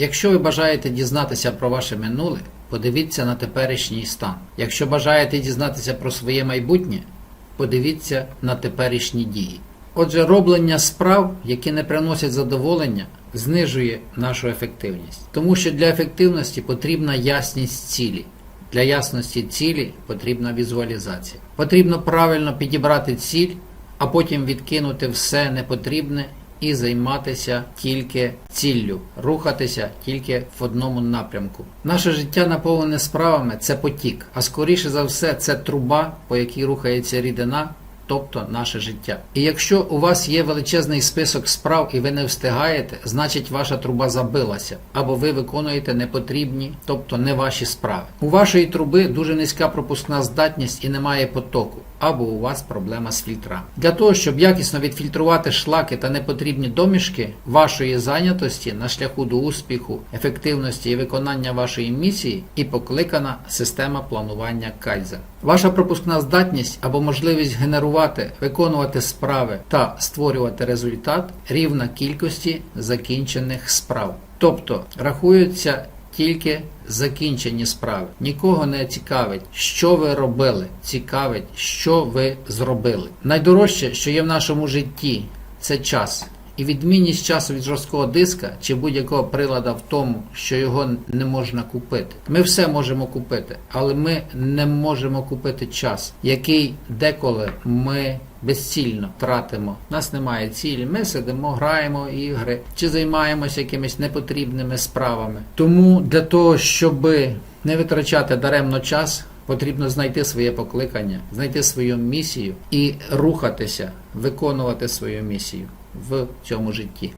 Якщо ви бажаєте дізнатися про ваше минуле, подивіться на теперішній стан. Якщо бажаєте дізнатися про своє майбутнє, подивіться на теперішні дії. Отже, роблення справ, які не приносять задоволення, знижує нашу ефективність. Тому що для ефективності потрібна ясність цілі. Для ясності цілі потрібна візуалізація. Потрібно правильно підібрати ціль, а потім відкинути все непотрібне і займатися тільки ціллю, рухатися тільки в одному напрямку. Наше життя наповнене справами це потік, а скоріше за все, це труба, по якій рухається рідина, тобто наше життя. І якщо у вас є величезний список справ і ви не встигаєте, значить ваша труба забилася, або ви виконуєте непотрібні, тобто не ваші справи. У вашої труби дуже низька пропускна здатність і немає потоку. Або у вас проблема з фільтрами. Для того, щоб якісно відфільтрувати шлаки та непотрібні домішки вашої зайнятості на шляху до успіху, ефективності і виконання вашої місії, і покликана система планування Кайзен. Ваша пропускна здатність або можливість генерувати, виконувати справи та створювати результат рівна кількості закінчених справ. Тобто рахуються тільки закінчені справи. Нікого не цікавить, що ви робили. Цікавить, що ви зробили. Найдорожче, що є в нашому житті, це час. І відмінність часу від жорсткого диска чи будь-якого прилада в тому, що його не можна купити. Ми все можемо купити, але ми не можемо купити час, який деколи ми безцільно тратимо. У нас немає цілі. Ми сидимо, граємо ігри чи займаємося якимись непотрібними справами. Тому для того, щоб не витрачати даремно час. Потрібно знайти своє покликання, знайти свою місію і рухатися, виконувати свою місію в цьому житті.